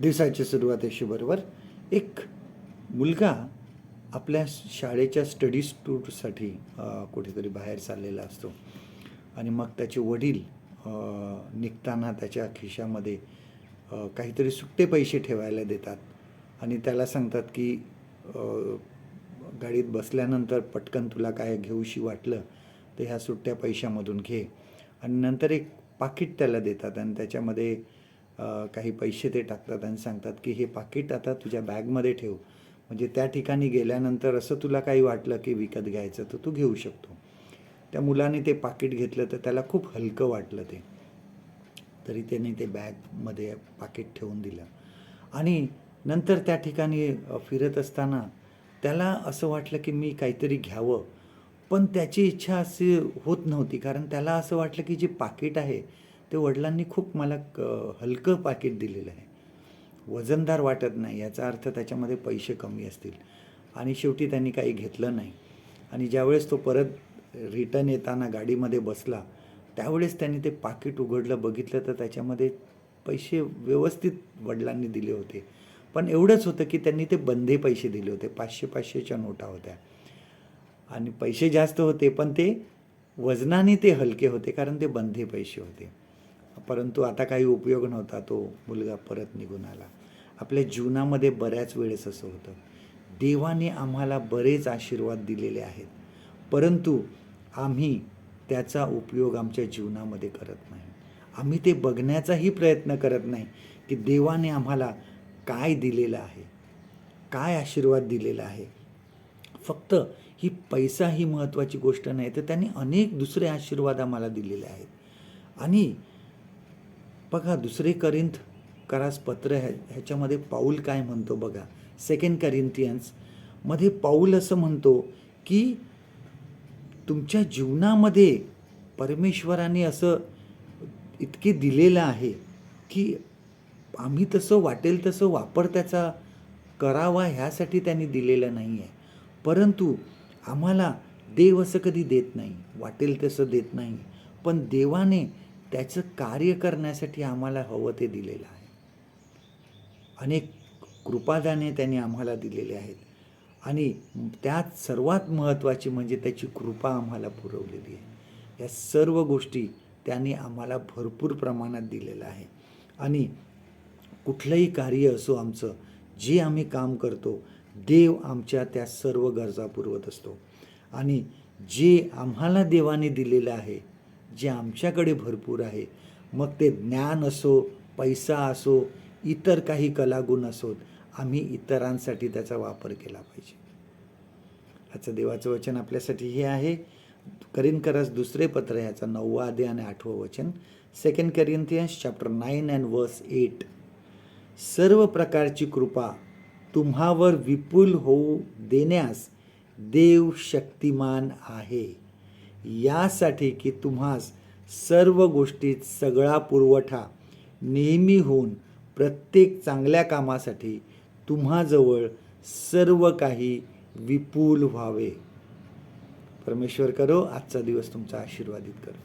दिवसाची सुरुवात बरोबर एक मुलगा आपल्या शाळेच्या स्टडी टूरसाठी कुठेतरी बाहेर चाललेला असतो. आणि मग त्याचे वडील निघताना त्याच्या खिशामध्ये काहीतरी सुट्टे पैसे ठेवायला देतात. आणि त्याला सांगतात की गाडीत बसल्यानंतर पटकन तुला काय घेऊशी वाटलं तर ह्या सुट्ट्या पैशामधून घे. आणि नंतर एक पाकिट त्याला देतात आणि त्याच्यामध्ये काही पैसे ते टाकतात आणि सांगतात की हे पाकिट आता तुझ्या बॅगमध्ये ठेव. म्हणजे त्या ठिकाणी गेल्यानंतर असं तुला काही वाटलं की विकत घ्यायचं तर तू घेऊ शकतो. त्या मुलाने ते पाकिट घेतलं तर त्याला खूप हलकं वाटलं ते. तरी त्याने ते बॅगमध्ये पाकिट ठेवून दिलं. आणि नंतर त्या ठिकाणी फिरत असताना त्याला असं वाटलं की मी काहीतरी घ्यावं. पण त्याची इच्छा अशी होत नव्हती. कारण त्याला असं वाटलं की जे पाकिट आहे ते वडिलांनी खूप मला क- हलकं पाकिट दिलेलं आहे. वजनदार वाटत नाही याचा अर्थ त्याच्यामध्ये पैसे कमी असतील. आणि शेवटी त्यांनी काही घेतलं नाही. आणि ज्यावेळेस तो परत रिटर्न येताना गाडीमध्ये बसला त्यावेळेस त्यांनी ते पाकिट उघडलं बघितलं तर त्याच्यामध्ये पैसे व्यवस्थित वडिलांनी दिले होते. पण एवढंच होतं की त्यांनी ते बंदे पैसे दिले होते पाचशे पाचशेच्या नोटा होत्या. आणि पैसे जास्त होते पण ते वजनाने ते हलके होते कारण ते बंधे पैसे होते. परंतु आता काही उपयोग नव्हता तो मुलगा परत निघून आला. आपल्या जीवनामध्ये बऱ्याच वेळेस असं होतं. देवाने आम्हाला बरेच आशीर्वाद दिलेले आहेत. परंतु आम्ही त्याचा उपयोग आमच्या जीवनामध्ये करत नाही. आम्ही ते बघण्याचाही प्रयत्न करत नाही की देवाने आम्हाला काय दिलेलं आहे काय आशीर्वाद दिलेला आहे. फक्त ही पैसा ही महत्त्वाची गोष्ट नाही तर त्यांनी अनेक दुसरे आशीर्वाद आम्हाला दिलेले आहेत. आणि बघा दुसरे करिंथ करास पत्र ह्या ह्याच्यामध्ये पाऊल काय म्हणतो बघा. सेकंड करिंथियन्समध्ये पाऊल असं म्हणतो की तुमच्या जीवनामध्ये परमेश्वराने असं इतके दिलेलं आहे की आम्ही तसं वाटेल तसं वापर त्याचा करावा ह्यासाठी त्यांनी दिलेलं नाही आहे परंतु आम्हाला देव असं कधी देत नाही. वाटेल तसं देत नाही. पण देवाने त्याचं कार्य करण्यासाठी आम्हाला हवं ते दिलेलं आहे. अनेक कृपादाने त्याने आम्हाला दिलेले आहेत. आणि त्यात सर्वात महत्त्वाची म्हणजे त्याची कृपा आम्हाला पुरवलेली आहे. या सर्व गोष्टी त्याने आम्हाला भरपूर प्रमाणात दिलेलं आहे आणि कुठलंही कार्य असो आमचं जे आम्ही काम करतो देव आमच्या त्या सर्व गरजा पुरवत असतो. आणि जे आम्हाला देवाने दिलेलं आहे जे आमच्याकडे भरपूर आहे. मग ते ज्ञान असो पैसा असो इतर काही कलागुण असोत आम्ही इतरांसाठी त्याचा वापर केला पाहिजे. आजचं देवाचं वचन आपल्यासाठी हे आहे. करीन करस दुसरे पत्र ह्याचा नववा आणि आठवं वचन. Second Corinthians chapter nine and verse eight सर्व प्रकारची कृपा तुम्हावर विपुल होऊ देण्यास देव शक्तिमान आहे. यासाठी की तुम्हास सर्व गोष्टीत सगळा पुरवठा नेहमी होऊन प्रत्येक चांगल्या कामासाठी तुम्हाजवळ सर्व काही विपुल व्हावे. परमेश्वर करो आजचा दिवस तुमचा आशीर्वादित करो.